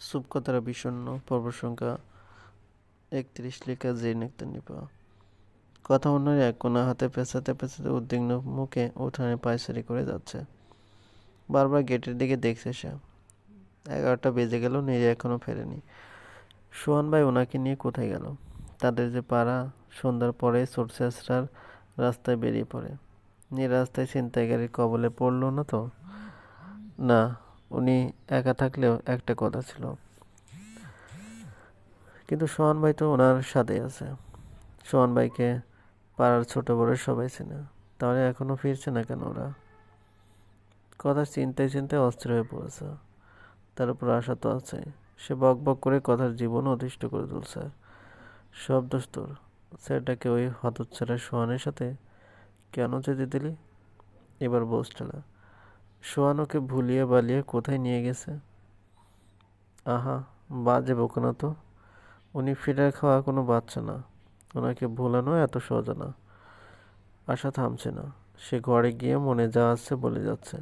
সুপকতারা বিষণ্ণ পর্ব সংখ্যা একত্রিশ লেখা একটা নিপা। কথা অন্যের এক কোনা হাতে পেঁচাতে পেঁচাতে উদ্বিগ্ন মুখে উঠানে পায়চারি করে যাচ্ছে। বারবার গেটের দিকে দেখছে সে। এগারোটা বেজে গেল নীরে এখনও ফেরেনি। সোহান ভাই ওনাকে নিয়ে কোথায় গেল? তাদের যে পাড়া, সন্ধ্যার পরে সোরসেসরার রাস্তায় বেরিয়ে পড়ে। নীর রাস্তায় ছিনতাইকারীর কবলে পড়ল না তো? না উনি একা থাকলেও একটা কথা ছিল। কিন্তু সোহান ভাই তো ওনার সাথেই আছে। সোহান ভাইকে পাড়ার ছোট বড় সবাই চেনে। তাহলে এখনও ফিরছে না কেন ওরা? কথা চিন্তায় চিন্তায় অস্থির হয়ে পড়েছে। তার উপর আশা তো আছে। সে বক বক করে কথার জীবন অতিষ্ঠ করে তুলছে। সব দোষ তোর। সেটাকে ওই হতচ্ছাড়া সোহানের সাথে কেন যেতে দিলি? এবার বোঝটা না ওকে ভুলিয়ে বালিয়ে কোথায় নিয়ে গেছে? আহা, বাজে বোকানো তো। উনি ফিডার খাওয়া কোনো বাচ্চা না। ওনাকে ভোলানো এত সহজ না। আশা থামছে না। সে ঘরে গিয়ে মনে যা আছে বলে যাচ্ছে।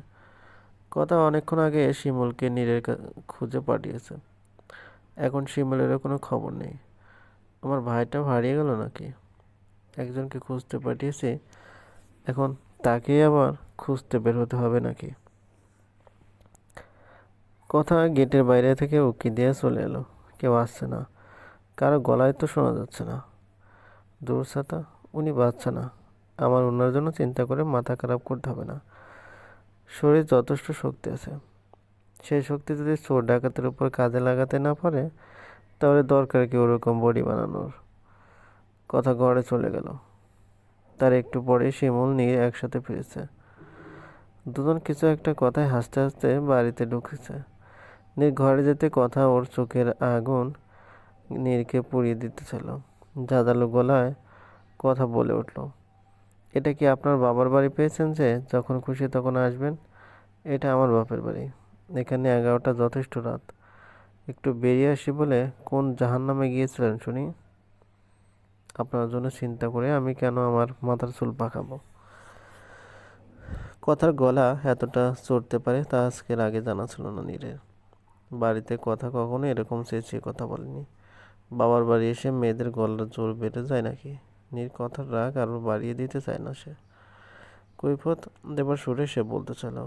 কথা অনেকক্ষণ আগে শিমুলকে নীরের খুঁজে পাঠিয়েছে। এখন শিমুলেরও কোনো খবর নেই। আমার ভাইটাও হারিয়ে গেল নাকি? একজনকে খুঁজতে পাঠিয়েছি। এখন তাকেই আবার খুঁজতে বের হতে হবে নাকি? কথা গেটের বাইরে থেকে উকি দিয়ে চলে এলো। কেউ আসছে না। কারও গলায় তো শোনা যাচ্ছে না। দূর ছাতা, উনি বাচ্চা না। আমার ওনার জন্য চিন্তা করে মাথা খারাপ করতে হবে না। শরীর যথেষ্ট শক্তি আছে। সেই শক্তি যদি চোর ডাকাতের উপর কাজে লাগাতে না পারে, তাহলে দরকার কি ওরকম বডি বানানোর? কথা ঘরে চলে গেল। তার একটু পরে শিমুল নিয়ে একসাথে ফিরেছে। দুজন কিছু একটা কথায় হাসতে হাসতে বাড়িতে ঢুকেছে। নীর ঘরে যেতে কথা ওর চোখের আগুন নীরকে পুড়িয়ে দিতে দিতেছিল জাদালো গলায় কথা বলে উঠল, এটা কি আপনার বাবার বাড়ি পেয়েছেন যে যখন খুশি তখন আসবেন? এটা আমার বাপের বাড়ি। এখানে এগারোটা যথেষ্ট রাত। একটু বেরিয়ে আসি বলে কোন জাহান্নামে গিয়েছিলেন শুনি? আপনার জন্য চিন্তা করে আমি কেন আমার মাথার চুল পাকাবো? কথার গলা এতটা চড়তে পারে তা আজকের আগে জানা ছিল না নীরের। বাড়িতে কথা কখনো এরকম চেঁচিয়ে কথা বলেনি। বাবার বাড়ি এসে মেয়েদের গলার জোর বেড়ে যায় নাকি? নীর কথার রাগ আরও বাড়িয়ে দিতে চায় না সে। কৈফত দেবার সুরে সে বলতে চাইল,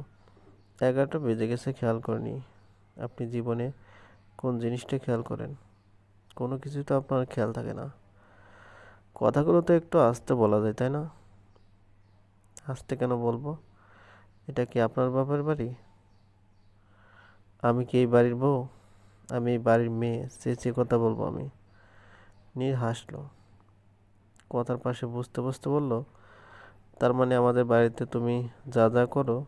এগারোটা বেজে গেছে, খেয়াল করেনি। আপনি জীবনে কোন জিনিসটা খেয়াল করেন? কোনো কিছুই তো আপনার খেয়াল থাকে না। কথাগুলো তো একটু আস্তে বলা যায়, তাই না? আস্তে কেন বলব? এটা কি আপনার বাপের বাড়ি? আমি কি এই বাড়ির বউ? আমি এই বাড়ির মেয়ে। চেঁচিয়ে কথা বলব আমি। নীর হাসলো। কথার পাশে বুঝতে বুঝতে বলল, তার মানে আমাদের বাড়িতে তুমি যা যা করো,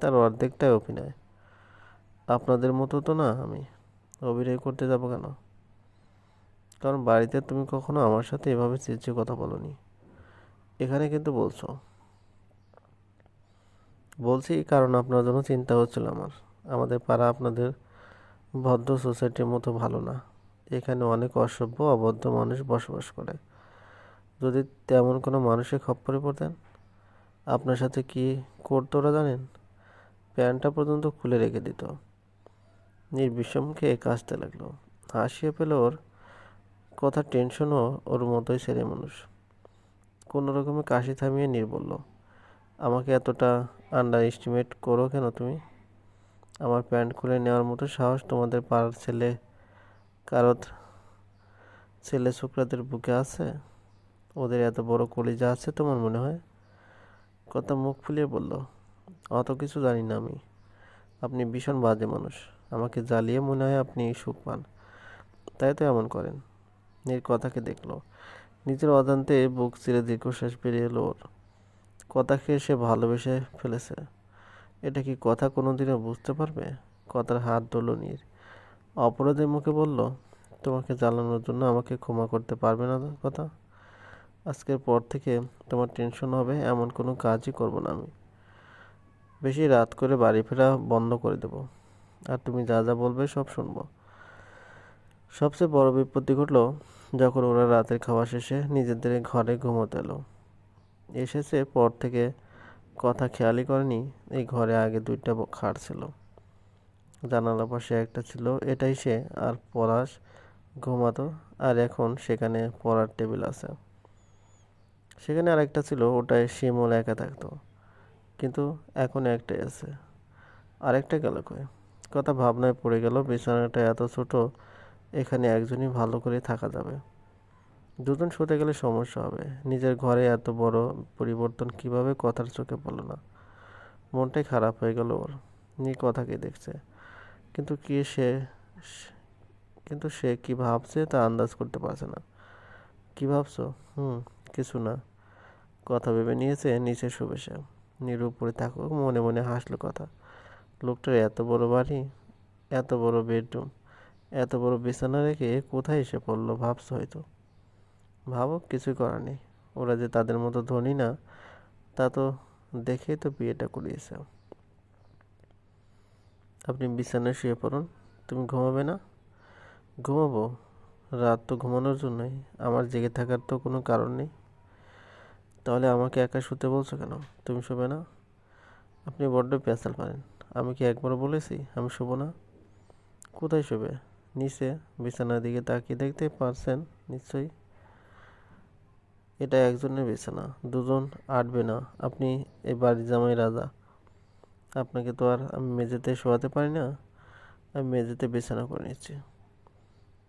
তার অর্ধেকটাই অভিনয়। আপনাদের মতো তো না আমি। অভিনয় করতে যাব কেন? কারণ বাড়িতে তুমি কখনো আমার সাথে এভাবে চেঁচিয়ে কথা বলনি। এখানে কিন্তু বলছো। বলছি কারণ আপনার জন্য চিন্তা হচ্ছিল আমার। আমাদের পাড়া আপনাদের ভদ্র সোসাইটির মতো ভালো না। এখানে অনেক অসভ্য, অবদ্ধ মানুষ বসবাস করে। যদি তেমন কোনো মানুষের খপ্পরে পড়তেন, আপনার সাথে কি করতো ওরা জানেন? প্যান্টটা পর্যন্ত খুলে রেখে দিত। নির্বিষমকে কাশতে লাগল। হাসিয়ে পেল ওর কথা, টেনশনও ওর মতোই ছেলে মানুষ। কোনো রকমে কাশি থামিয়ে নির বলল আমাকে এতটা আন্ডার এস্টিমেট করো কেন তুমি? আমার প্যান্ট খুলে নেওয়ার মতো সাহস তোমাদের পাড়ার ছেলে কারোর ছেলে ছোকরাদের বুকে আছে? ওদের এত বড় কলিজা আছে তোমার মনে হয়? কথা মুখ ফুলিয়ে বলল, অত কিছু জানি না আমি। আপনি ভীষণ বাজে মানুষ। আমাকে জ্বালিয়ে মনে হয় আপনি সুখ পান তাই তো এমন করেন। নীর কথাকে দেখল। নিজের অজান্তে বুক চিরে দীর্ঘশ্বাস বেরিয়ে এলো ওর। কথাকে সে ভালোবেসে ফেলেছে। এটা কি কথা কোনোদিনও বুঝতে পারবে? কথার হাত ধরল নীর। অপরাধের মুখে বলল, তোমাকে জ্বালানোর জন্য আমাকে ক্ষমা করতে পারবে না কথা। আজকের পর থেকে তোমার টেনশন হবে, এমন কোনো কাজই করব না আমি। বেশি রাত করে বাড়ি ফেরা বন্ধ করে দেব। আর তুমি যা যা বলবে সব শুনব। সবচেয়ে বড় বিপত্তি ঘটলো যখন ওরা রাতের খাওয়া শেষে নিজেদের ঘরে ঘুমোতে এলো। এসেছে পর থেকে কথা খেয়ালই করেনি। এই ঘরে আগে দুইটা খাট ছিল। জানালার পাশে একটা ছিল, এটাই সে, আর পলাশ ঘুমাতো, আর এখন সেখানে পড়ার টেবিল আছে। সেখানে আরেকটা ছিল, ওটায় শিমুল একা থাকতো। কিন্তু এখন একটাই আছে। আরেকটা গেল কই? কথা ভাবনায় পড়ে গেল, বিছানাটা এত ছোট, এখানে একজনই ভালো করে থাকা যাবে। দুজন শুতে গেলে সমস্যা হবে। নিজের ঘরে এত বড় পরিবর্তন কীভাবে কথার চোখে পড়ল না? মনটাই খারাপ হয়ে গেল ওর। নি কথাকে দেখছে? কিন্তু কি সে কিন্তু সে কি ভাবছে তা আন্দাজ করতে পারছে না। কি ভাবছ? হুম, কিছু না। কথা ভেবে নিয়েছে নিচে শুবে সে নির থাকুক, মনে মনে হাসলো কথা। লোকটার এত বড় বাড়ি, এত বড় বেডরুম, এত বড় বিছানা রেখে কোথায় এসে পড়ল ভাবছ হয়তো? ভাবো, কিছুই করার নেই। ওরা যে তাদের মতো ধনী না, তা তো দেখেই তো বিয়েটা করিয়েছে। আপনি বিছানায় শুয়ে পড়ুন, তুমি ঘুমাবে না? ঘুমাবো। রাত তো ঘুমানোর জন্যই, আমার জেগে থাকার তো কোনো কারণ নেই। তাহলে আমাকে একা শুতে বলছো কেন? তুমি শোবে না? আপনি বড্ড পেঁচাল পারেন আমি কি একবার বলেছি, আমি শোবো না? কোথায় শোবে? নিচে বিছানার দিকে তাকিয়ে দেখতে পারছেন? নিশ্চয়ই। এটা একজনের বিছানা, দুজন আটবে না। আপনি এই বাড়ির জামাই রাজা। আপনাকে তো আর আমি মেঝেতে শোয়াতে পারি না, আমি মেঝেতে বিছানা করে নিচ্ছি।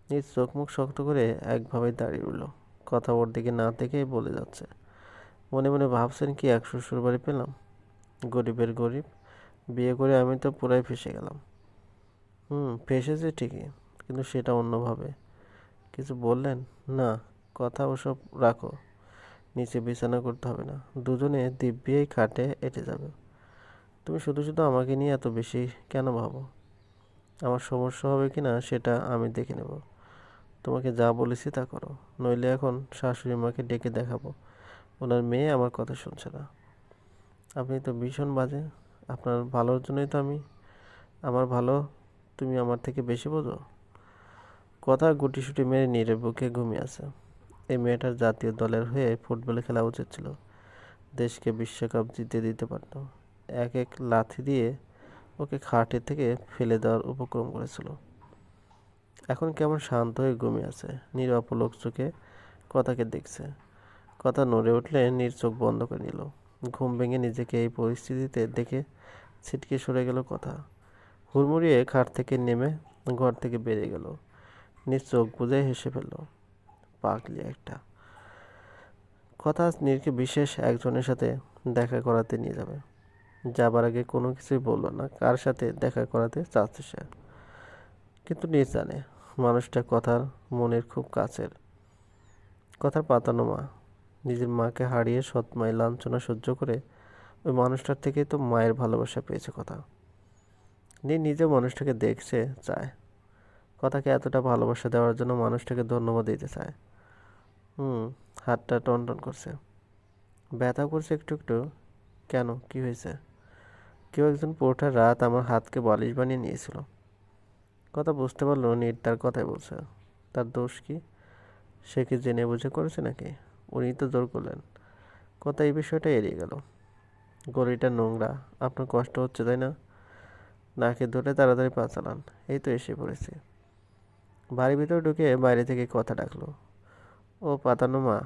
নিজ চোখ মুখ শক্ত করে একভাবে দাঁড়িয়ে উঠল কথা ওর দিকে না থেকেই বলে যাচ্ছে। মনে মনে ভাবছেন কি, এক শ্বশুর বাড়ি পেলাম। গরিবের গরিব, বিয়ে করে আমি তো পুরাই ফেসে গেলাম। হুম, ফেসেছে ঠিকই, কিন্তু সেটা অন্যভাবে। কিছু বললেন? না, কথা ওসব রাখো। নিচে বিছানা করতে হবে না। দুজনে দিব্যেই খাটে এটে যাবে। তুমি শুধু শুধু আমাকে নিয়ে এত বেশি কেন ভাবো? আমার সমস্যা হবে কি না সেটা আমি দেখে নেব। তোমাকে যা বলেছি তা করো। নইলে এখন শাশুড়ি মাকে ডেকে দেখাবো। ওনার মেয়ে আমার কথা শুনছে না। আপনি তো ভীষণ বাজে। আপনার ভালোর জন্যই তো আমি আমার ভালো তুমি আমার থেকে বেশি বোঝো। কথা গুটি গুটিসুটি মেরে নিরে বুকে ঘুমিয়ে আছে। এই মেয়েটার জাতীয় দলের হয়ে ফুটবলে খেলা উচিত ছিল। দেশকে বিশ্বকাপ জিতে দিতে পারত। এক এক লাথি দিয়ে ওকে খাটে থেকে ফেলে দেওয়ার উপক্রম করেছিল। এখন কেমন শান্ত হয়ে ঘুমিয়ে আছে। নীর অপলোক চোখে কথাকে দেখছে। কথা নড়ে উঠলে নীর চোখ বন্ধ করে নিল। ঘুম ভেঙে নিজেকে এই পরিস্থিতিতে দেখে ছিটকে সরে গেল কথা। হুড়মুড়িয়ে খাট থেকে নেমে ঘর থেকে বেরিয়ে গেল। নিজ চোখ বুঝে হেসে ফেলল। পাগলি একটা। কথা নীরকে বিশেষ একজনের সাথে দেখা করাতে নিয়ে যাবে। যাবার আগে কোনো কিছুই বলল না, কার সাথে দেখা করাতে চাচ্ছে সে? কিন্তু নিজ জানে, মানুষটা কথার মনের খুব কাছের। কথার পাতানো মা, নিজের মাকে হারিয়ে সৎ মায়ের লাঞ্ছনা সহ্য করে ওই মানুষটার থেকে তো মায়ের ভালোবাসা পেয়েছে কথা। নি নিজে মানুষটাকে দেখছে, চায়। কথাকে এতটা ভালোবাসা দেওয়ার জন্য মানুষটাকে ধন্যবাদ দিতে চায়। হুম, হাতটা টন টন করছে। ব্যথা করছে একটু একটু। কেন? কি হয়েছে? কেউ একজন পোর্টার রাত আমার হাতকে বালিশ বানিয়ে নিয়েছিল। কথা বুঝতে পারল নির তার কথাই বলছে। তার দোষ কি? সে কি জেনে বুঝে করেছে নাকি? উনি তো জোর করলেন। কথা এই বিষয়টা এড়িয়ে গেল। গলিটা নোংরা। আপনার কষ্ট হচ্ছে, তাই না? নাকে ধরে তাড়াতাড়ি পা চালান। এই তো এসে পড়েছি। বাড়ির ভিতরে ঢুকে বাইরে থেকে কথা ডাকলো। ও পাতানো মা,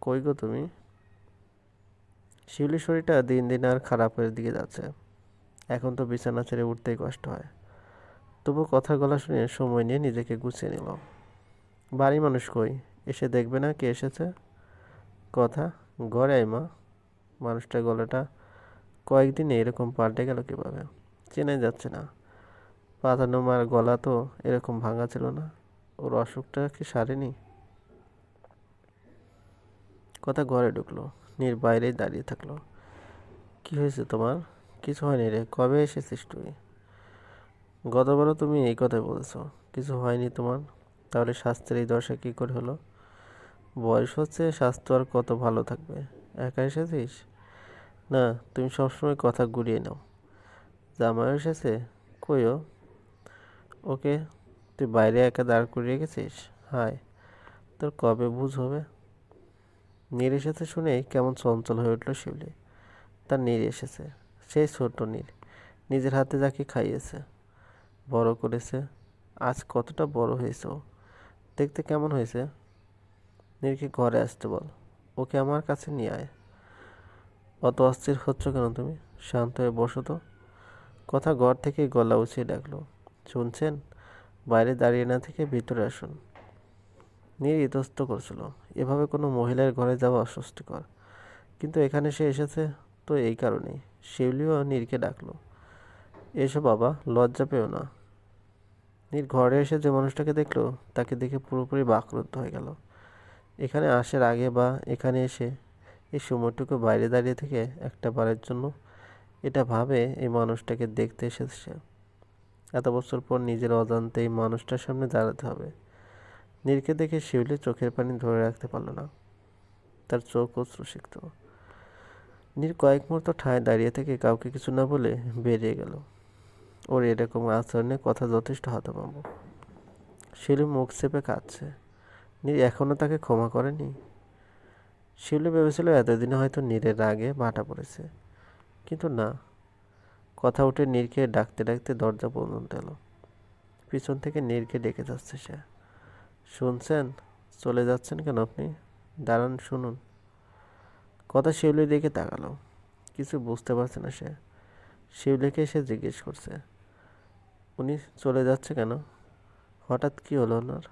কই গো তুমি? শিউলির শরীরটা দিন দিন আর খারাপের দিকে যাচ্ছে। এখন তো বিছানা ছেড়ে উঠতেই কষ্ট হয়। তবু কথার গলা শুনে সময় নিয়ে নিজেকে গুছিয়ে নিল। বাড়ি মানুষ কই? এসে দেখবে না কে এসেছে? কথা? ঘরে আই মা। মানুষটার গলাটা কয়েকদিনে এরকম পাল্টে গেল কীভাবে? চেনাই যাচ্ছে না। পাতানো মার গলা তো এরকম ভাঙা ছিল না। ওর অসুখটা কি সারেনি? কথা ঘরে ঢুকলো, নির বাইরেই দাঁড়িয়ে থাকল। কি হয়েছে তোমার? কিছু হয়নি রে, কবে এসেছিস তুই? গতবারও তুমি এই কথাই বলেছ, কিছু হয়নি তোমার? তাহলে স্বাস্থ্যের এই দশা কী করে হলো? বয়স হচ্ছে, স্বাস্থ্য আর কত ভালো থাকবে? একা এসেছিস? না, তুমি সবসময় কথা ঘুরিয়ে নাও। জামাই এসেছে, কইও? ওকে, তুই বাইরে একা দাঁড় করিয়ে গেছিস হায়, তোর কবে বুঝ হবে? নীর এসেছে শুনেই কেমন চঞ্চল হয়ে উঠল শিউলি। তার নীর এসেছে, সেই ছোট্ট নীর। নিজের হাতে যাকে খাইয়েছে, বড় করেছে। আজ কতটা বড় হয়েছে দেখতে কেমন হয়েছে? নীরকে ঘরে আসতে বল, ওকে আমার কাছে নিয়ে আয়। অত অস্থির হচ্ছ কেন তুমি? শান্ত হয়ে বসো তো। কথা ঘর থেকে গলা উঁচিয়ে ডাকলো, শুনছেন? বাইরে দাঁড়িয়ে না থেকে ভিতরে আসুন। নীর ইতস্ত করছিল এভাবে কোনো মহিলার ঘরে যাওয়া অস্বস্তিকর। কিন্তু এখানে সে এসেছে তো এই কারণেই। শিউলিও নীরকে ডাকলো, এসো বাবা, লজ্জা পেও না। নীর ঘরে এসে যে মানুষটাকে দেখল, তাকে দেখে পুরোপুরি বাকরুদ্ধ হয়ে গেল। এখানে আসার আগে বা এখানে এসে এই সময়টুকু বাইরে দাঁড়িয়ে থেকে একটা বারের জন্য এটা ভাবে এই মানুষটাকে দেখতে এসেছে। এত বছর পর নিজের অজান্তে এই মানুষটার সামনে দাঁড়াতে হবে। নীরকে দেখে শিউলি চোখের পানি ধরে রাখতে পারল না। তার চোখ অশ্রু শিখত নীর কয়েক মুহূর্ত ঠায় দাঁড়িয়ে থেকে কাউকে কিছু না বলে বেরিয়ে গেল। ওর এরকম আচরণে কথা যথেষ্ট হতভম্ব। শিউলি মুখ চেপে কাঁদছে। নীর এখনও তাকে ক্ষমা করেনি। শিউলি ভেবেছিল এতদিনে হয়তো নীরের রাগে বাটা পড়েছে। কিন্তু না। কথা উঠে নীরকে ডাকতে ডাকতে দরজা পর্যন্ত এলো পিছন থেকে নীরকে ডেকে যাচ্ছে সে। শুনছেন? চলে যাচ্ছেন কেন আপনি? দাঁড়ান, শুনুন। কথা শিউলির দিকে তাকালো। কিছু বুঝতে পারছে না সে। শিউলিকে সে জিজ্ঞেস করছে, উনি চলে যাচ্ছে কেন? হঠাৎ কী হলো ওনার?